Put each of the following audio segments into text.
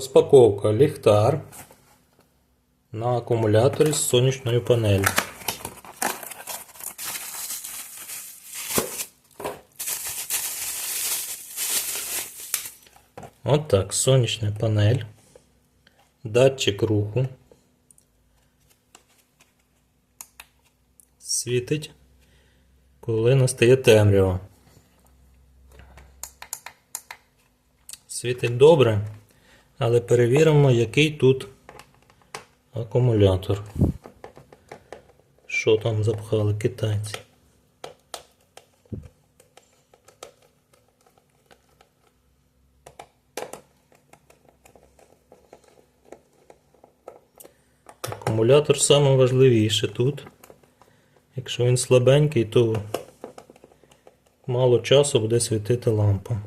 Розпаковка ліхтар на акумуляторі з сонячною панелью. От так, сонячна панель, датчик руху. Світить, коли настає темрява. Світить добре, але перевіримо, який тут акумулятор. Що там запхали китайці? Акумулятор саме важливіше тут. Якщо він слабенький, то мало часу буде світити лампа.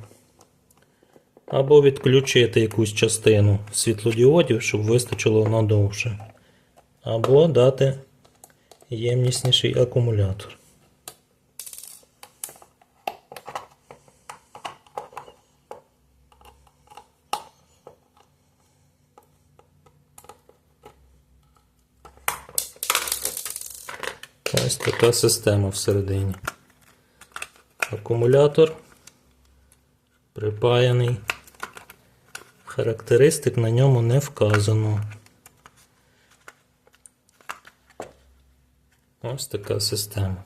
Або відключити якусь частину світлодіодів, щоб вистачило надовше. Або дати ємнісніший акумулятор. Ось така система всередині. Акумулятор припаяний. Характеристик на ньому не вказано. Ось така система.